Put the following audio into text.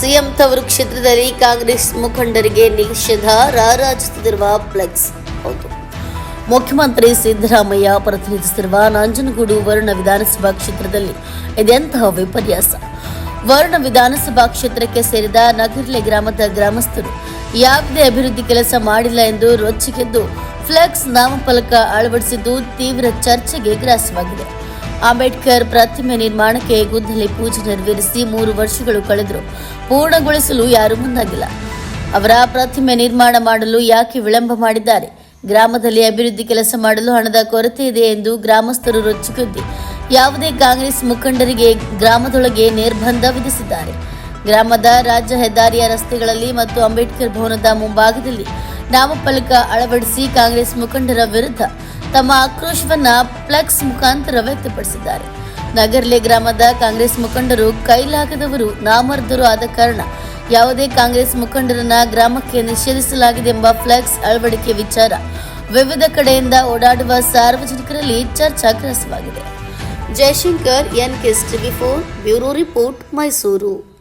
CM ತವರು ಕ್ಷೇತ್ರದಲ್ಲಿ ಕಾಂಗ್ರೆಸ್ ಮುಖಂಡರಿಗೆ ನಿಷೇಧ, ರಾರಾಜಿಸುತ್ತಿರುವ ಫ್ಲೆಕ್ಸ್. ಹೌದು. ಮುಖ್ಯಮಂತ್ರಿ ಸಿದ್ದರಾಮಯ್ಯ ಪ್ರತಿನಿಧಿಸಿರುವ ನಂಜನಗೂಡು ವರ್ಣ ವಿಧಾನಸಭಾ ಕ್ಷೇತ್ರದಲ್ಲಿ ಇದೆಂತಹ ವಿಪರ್ಯಾಸ. ವರ್ಣ ವಿಧಾನಸಭಾ ಕ್ಷೇತ್ರಕ್ಕೆ ಸೇರಿದ ನಗರ್ಲೆ ಗ್ರಾಮದ ಗ್ರಾಮಸ್ಥರು, ಯಾವುದೇ ಅಭಿವೃದ್ಧಿ ಕೆಲಸ ಮಾಡಿಲ್ಲ ಎಂದು ರೊಚ್ಚಿಗೆದ್ದು ಫ್ಲೆಕ್ಸ್ ನಾಮಫಲಕ ಅಳವಡಿಸಿದ್ದು ತೀವ್ರ ಚರ್ಚೆಗೆ ಗ್ರಾಸವಾಗಿದೆ. ಅಂಬೇಡ್ಕರ್ ಪ್ರತಿಮೆ ನಿರ್ಮಾಣಕ್ಕೆ ಗುದ್ದಲಿ ಪೂಜೆ ನೆರವೇರಿಸಿ ಮೂರು ವರ್ಷಗಳು ಕಳೆದರು ಪೂರ್ಣಗೊಳಿಸಲು ಯಾರೂ ಮುಂದಾಗಿಲ್ಲ. ಅವರ ಪ್ರತಿಮೆ ನಿರ್ಮಾಣ ಮಾಡಲು ಯಾಕೆ ವಿಳಂಬ ಮಾಡಿದ್ದಾರೆ? ಗ್ರಾಮದಲ್ಲಿ ಅಭಿವೃದ್ಧಿ ಕೆಲಸ ಮಾಡಲು ಹಣದ ಕೊರತೆ ಇದೆ ಎಂದು ಗ್ರಾಮಸ್ಥರು ರೊಚ್ಚಿಕೊಂಡಿ. ಯಾವುದೇ ಕಾಂಗ್ರೆಸ್ ಮುಖಂಡರಿಗೆ ಗ್ರಾಮದೊಳಗೆ ನಿರ್ಬಂಧ ವಿಧಿಸಿದ್ದಾರೆ. ಗ್ರಾಮದ ರಾಜ್ಯ ಹೆದ್ದಾರಿಯ ರಸ್ತೆಗಳಲ್ಲಿ ಮತ್ತು ಅಂಬೇಡ್ಕರ್ ಭವನದ ಮುಂಭಾಗದಲ್ಲಿ ನಾಮಫಲಕ ಅಳವಡಿಸಿ ಕಾಂಗ್ರೆಸ್ ಮುಖಂಡರ ವಿರುದ್ಧ ತಮ್ಮ ಆಕ್ರೋಶವನ್ನ ಫ್ಲೆಕ್ಸ್ ಮುಖಾಂತರ ವ್ಯಕ್ತಪಡಿಸಿದ್ದಾರೆ. ನಗರ್ಲೆ ಗ್ರಾಮದ ಕಾಂಗ್ರೆಸ್ ಮುಖಂಡರು ಕೈಲಾಗದವರು ನಾಮರ್ಧರು ಆದ ಕಾರಣ ಯಾವುದೇ ಕಾಂಗ್ರೆಸ್ ಮುಖಂಡರನ್ನ ಗ್ರಾಮಕ್ಕೆ ನಿಷೇಧಿಸಲಾಗಿದೆ ಎಂಬ ಫ್ಲೆಕ್ಸ್ ಅಳವಡಿಕೆ ವಿಚಾರ ವಿವಿಧ ಕಡೆಯಿಂದ ಓಡಾಡುವ ಸಾರ್ವಜನಿಕರಲ್ಲಿ ಚರ್ಚಾ ಗ್ರಾಸವಾಗಿದೆ Jayashankar N TV four, bureau report Mysuru.